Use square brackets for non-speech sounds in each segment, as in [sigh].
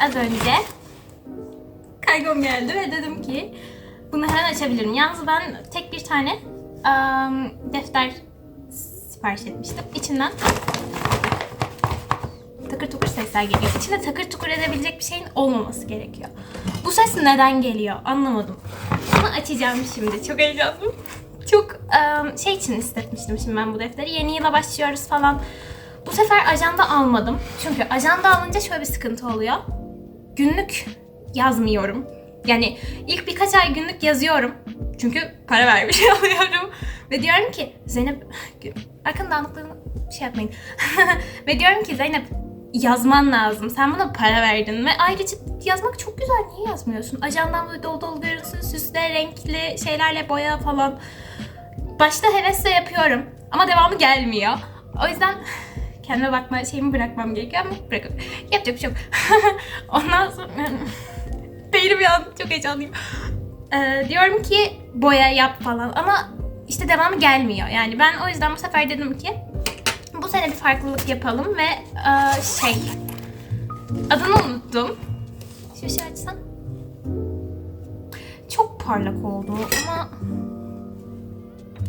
az önce kargom geldi ve dedim ki bunu hemen açabilirim. Yalnız ben tek bir tane am, defter sipariş etmiştim. İçinden takır tukur sesler geliyor. İçinde takır tukur edebilecek bir şeyin olmaması gerekiyor. Bu ses neden geliyor anlamadım. Ama açacağım şimdi. Çok heyecanlıyım. Çok em, şey için istetmiştim şimdi ben bu defteri. Yeni yıla başlıyoruz falan. Bu sefer ajanda almadım. Çünkü ajanda alınca şöyle bir sıkıntı oluyor. Günlük yazmıyorum. Yani ilk birkaç ay günlük yazıyorum. Çünkü para vermiş [laughs] oluyorum. Ve diyorum ki Zeynep, arkanın dağınıklığını şey yapmayın. [laughs] Ve diyorum ki Zeynep yazman lazım. Sen buna para verdin ve ayrıca yazmak çok güzel. Niye yazmıyorsun? Ajandan böyle dolu dolu görünsün, süsle, renkli şeylerle boya falan. Başta hevesle yapıyorum ama devamı gelmiyor. O yüzden [laughs] kendime bakma şeyimi bırakmam gerekiyor ama bırakıyorum. Yapacak bir şey yok. [laughs] Ondan sonra [laughs] beynim yandı. Çok heyecanlıyım. Ee, diyorum ki boya yap falan ama işte devamı gelmiyor. Yani ben o yüzden bu sefer dedim ki bu sene bir farklılık yapalım ve e, şey adını unuttum. Şu şey açsam. Çok parlak oldu ama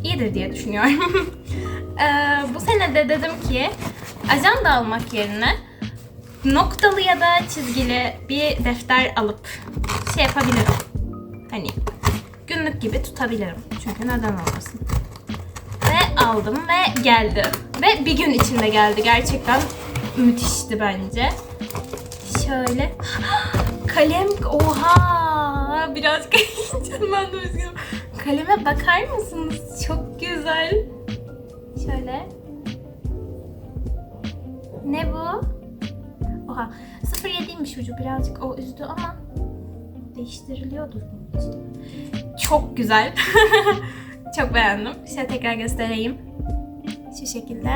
iyidir diye düşünüyorum. [laughs] Ee, bu sene de dedim ki ajanda almak yerine noktalı ya da çizgili bir defter alıp şey yapabilirim. Hani günlük gibi tutabilirim. Çünkü neden olmasın. Ve aldım ve geldi. Ve bir gün içinde geldi. Gerçekten müthişti bence. Şöyle. [gasps] Kalem oha birazcık [laughs] heyecanlandım üzgünüm. Kaleme bakar mısınız? Çok güzel. Şöyle. Ne bu? Oha 07'ymiş ucu birazcık o üzdü ama değiştiriliyordur. Çok güzel. [laughs] Çok beğendim. Şöyle tekrar göstereyim. Şu şekilde.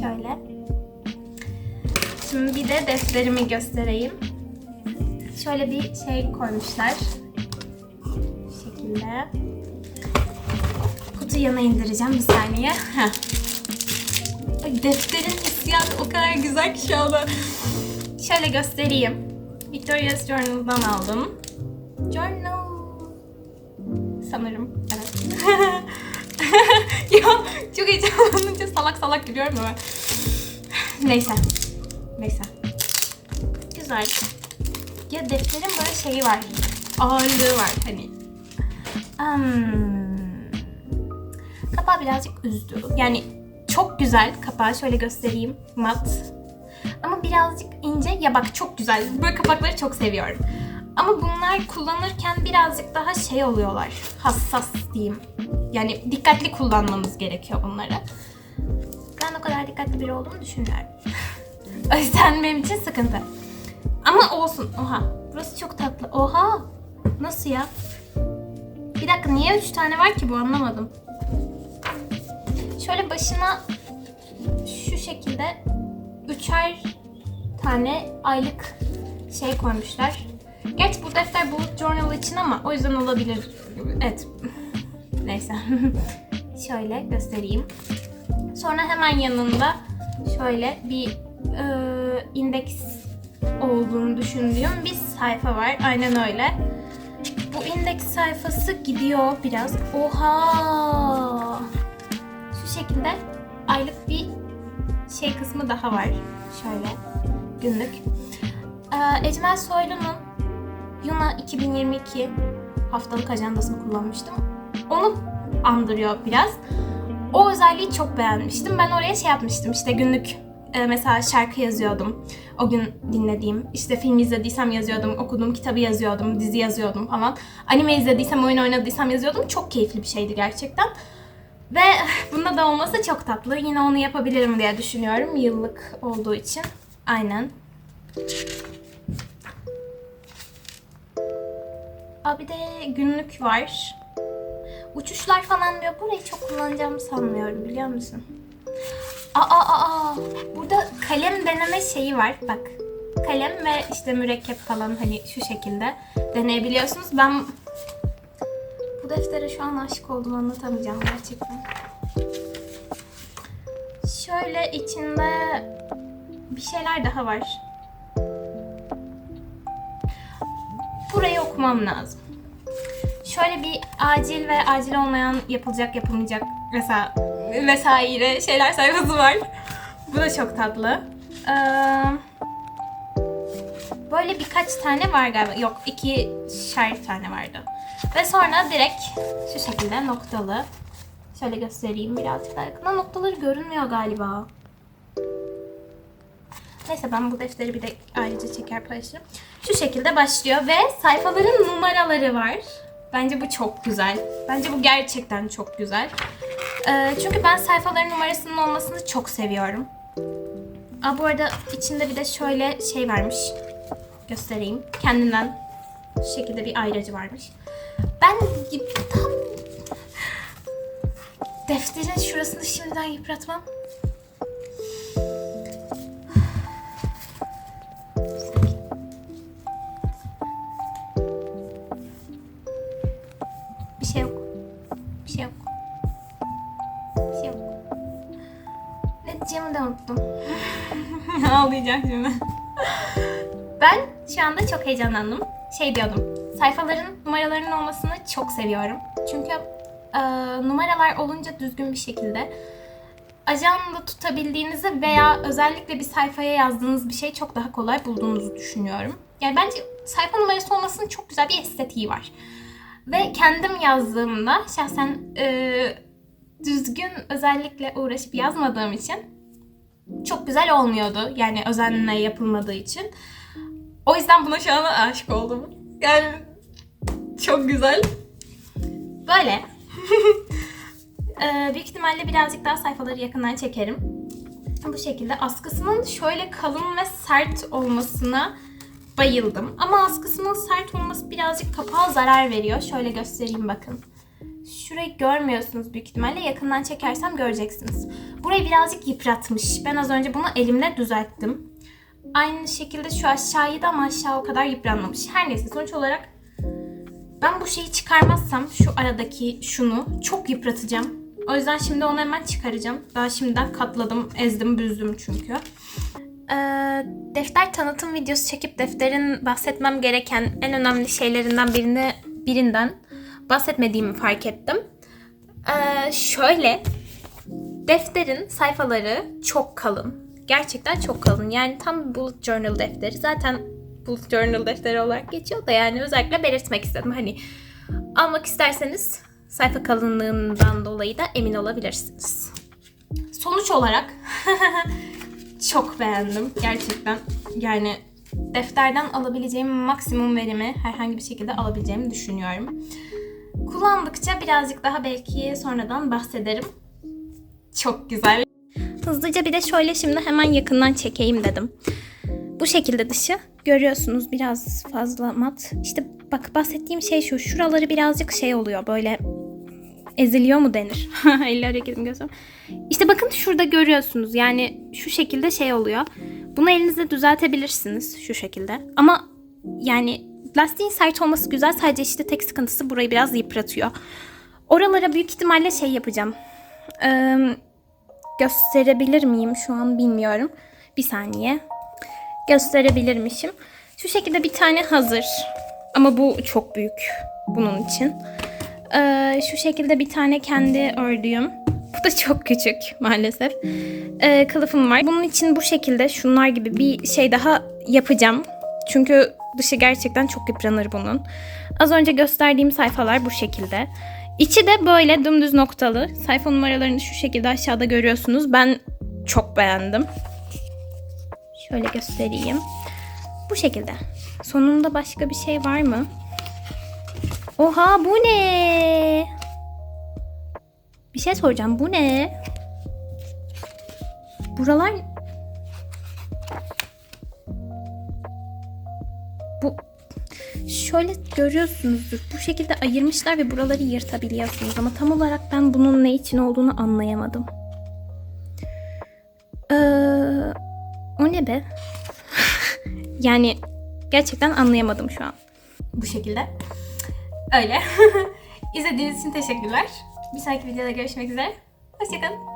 Şöyle. Şimdi bir de defterimi göstereyim. Şöyle bir şey koymuşlar. Şu şekilde. Kutuyu yana indireceğim bir saniye. Defterin hissiyatı o kadar güzel ki şu anda. Şöyle göstereyim. Victoria's Journal'dan aldım. Journal. Sanırım. Evet. [laughs] ya çok heyecanlanınca salak salak gülüyorum ama. Neyse. Neyse. Güzel. Ya defterin böyle şeyi var. Ağırlığı var hani. Hmm. Kapağı birazcık üzdü. Yani çok güzel kapağı şöyle göstereyim. Mat. Ama birazcık ince. Ya bak çok güzel. Böyle kapakları çok seviyorum. Ama bunlar kullanırken birazcık daha şey oluyorlar. Hassas diyeyim. Yani dikkatli kullanmanız gerekiyor bunları. Ben o kadar dikkatli biri olduğumu düşünmüyorum. [laughs] o yüzden benim için sıkıntı. Ama olsun. Oha. Burası çok tatlı. Oha. Nasıl ya? Bir dakika niye üç tane var ki bu anlamadım. Şöyle başına şu şekilde üçer tane aylık şey koymuşlar. Gerçi bu defter bullet journal için ama o yüzden olabilir. Evet. [laughs] Neyse. [laughs] şöyle göstereyim. Sonra hemen yanında şöyle bir e, indeks olduğunu düşündüğüm bir sayfa var. Aynen öyle. Bu indeks sayfası gidiyor biraz. Oha! Şekilde aylık bir şey kısmı daha var. Şöyle günlük. Ee, Ecmel Soylu'nun Yuna 2022 haftalık ajandasını kullanmıştım. Onu andırıyor biraz. O özelliği çok beğenmiştim. Ben oraya şey yapmıştım işte günlük e, mesela şarkı yazıyordum. O gün dinlediğim, işte film izlediysem yazıyordum, okuduğum kitabı yazıyordum, dizi yazıyordum falan. Anime izlediysem, oyun oynadıysam yazıyordum. Çok keyifli bir şeydi gerçekten. Ve bunda da olması çok tatlı. Yine onu yapabilirim diye düşünüyorum yıllık olduğu için. Aynen. Aa, bir de günlük var. Uçuşlar falan diyor. Burayı çok kullanacağımı sanmıyorum biliyor musun? Aa, aa, aa. Burada kalem deneme şeyi var. Bak. Kalem ve işte mürekkep falan hani şu şekilde deneyebiliyorsunuz. Ben deftere şu an aşık oldum anlatamayacağım gerçekten. Şöyle içinde bir şeyler daha var. Burayı okumam lazım. Şöyle bir acil ve acil olmayan yapılacak yapılmayacak mesela vesaire şeyler sayfası var. Bu da çok tatlı. Ee, böyle birkaç tane var galiba. Yok iki şer tane vardı. Ve sonra direkt şu şekilde noktalı. Şöyle göstereyim birazcık daha yakından. Noktaları görünmüyor galiba. Neyse ben bu defteri bir de ayrıca çeker paylaşırım. Şu şekilde başlıyor ve sayfaların numaraları var. Bence bu çok güzel. Bence bu gerçekten çok güzel. Ee, çünkü ben sayfaların numarasının olmasını çok seviyorum. Aa, bu arada içinde bir de şöyle şey varmış. Göstereyim. Kendinden şu şekilde bir ayracı varmış. Ben tam defterin şurasını şimdiden yıpratmam. Şey şey şey. Ne diyeceğimi de unuttum. [laughs] Ağlayacağım şimdi. Ben şu anda çok heyecanlandım. Şey diyordum. Sayfaların numaralarının olmasını çok seviyorum. Çünkü e, numaralar olunca düzgün bir şekilde ajanda tutabildiğinizi veya özellikle bir sayfaya yazdığınız bir şey çok daha kolay bulduğunuzu düşünüyorum. Yani bence sayfa numarası olmasının çok güzel bir estetiği var. Ve kendim yazdığımda şahsen e, düzgün özellikle uğraşıp yazmadığım için çok güzel olmuyordu. Yani özenle yapılmadığı için. O yüzden buna şu an aşık oldum. Yani çok güzel. Böyle. [laughs] Ee, büyük ihtimalle birazcık daha sayfaları yakından çekerim. Bu şekilde askısının şöyle kalın ve sert olmasına bayıldım. Ama askısının sert olması birazcık kapağa zarar veriyor. Şöyle göstereyim bakın. Şurayı görmüyorsunuz büyük ihtimalle. Yakından çekersem göreceksiniz. Burayı birazcık yıpratmış. Ben az önce bunu elimle düzelttim. Aynı şekilde şu aşağıyı da ama aşağı o kadar yıpranmamış. Her neyse sonuç olarak ben bu şeyi çıkarmazsam şu aradaki şunu çok yıpratacağım. O yüzden şimdi onu hemen çıkaracağım. Daha şimdiden katladım, ezdim, büzdüm çünkü. Ee, defter tanıtım videosu çekip defterin bahsetmem gereken en önemli şeylerinden birini birinden bahsetmediğimi fark ettim. Ee, şöyle defterin sayfaları çok kalın. Gerçekten çok kalın. Yani tam bullet journal defteri. Zaten bullet journal defteri olarak geçiyor da yani özellikle belirtmek istedim. Hani almak isterseniz sayfa kalınlığından dolayı da emin olabilirsiniz. Sonuç olarak [laughs] çok beğendim gerçekten. Yani defterden alabileceğim maksimum verimi herhangi bir şekilde alabileceğimi düşünüyorum. Kullandıkça birazcık daha belki sonradan bahsederim. Çok güzel. Hızlıca bir de şöyle şimdi hemen yakından çekeyim dedim. Bu şekilde dışı görüyorsunuz biraz fazla mat. İşte bak bahsettiğim şey şu. Şuraları birazcık şey oluyor böyle eziliyor mu denir? [laughs] Elle hareketim göster. İşte bakın şurada görüyorsunuz. Yani şu şekilde şey oluyor. Bunu elinizle düzeltebilirsiniz şu şekilde. Ama yani lastiğin sert olması güzel. Sadece işte tek sıkıntısı burayı biraz yıpratıyor. Oralara büyük ihtimalle şey yapacağım. Ee, gösterebilir miyim şu an bilmiyorum. Bir saniye. Gösterebilirmişim. Şu şekilde bir tane hazır. Ama bu çok büyük bunun için. Ee, şu şekilde bir tane kendi ördüğüm. Bu da çok küçük maalesef. Ee, kılıfım var. Bunun için bu şekilde şunlar gibi bir şey daha yapacağım. Çünkü dışı gerçekten çok yıpranır bunun. Az önce gösterdiğim sayfalar bu şekilde. İçi de böyle dümdüz noktalı. Sayfa numaralarını şu şekilde aşağıda görüyorsunuz. Ben çok beğendim. Şöyle göstereyim. Bu şekilde. Sonunda başka bir şey var mı? Oha bu ne? Bir şey soracağım. Bu ne? Buralar şöyle görüyorsunuzdur. Bu şekilde ayırmışlar ve buraları yırtabiliyorsunuz ama tam olarak ben bunun ne için olduğunu anlayamadım. Ee, o ne be? [laughs] yani gerçekten anlayamadım şu an. Bu şekilde. Öyle. [laughs] İzlediğiniz için teşekkürler. Bir sonraki videoda görüşmek üzere. Hoşçakalın.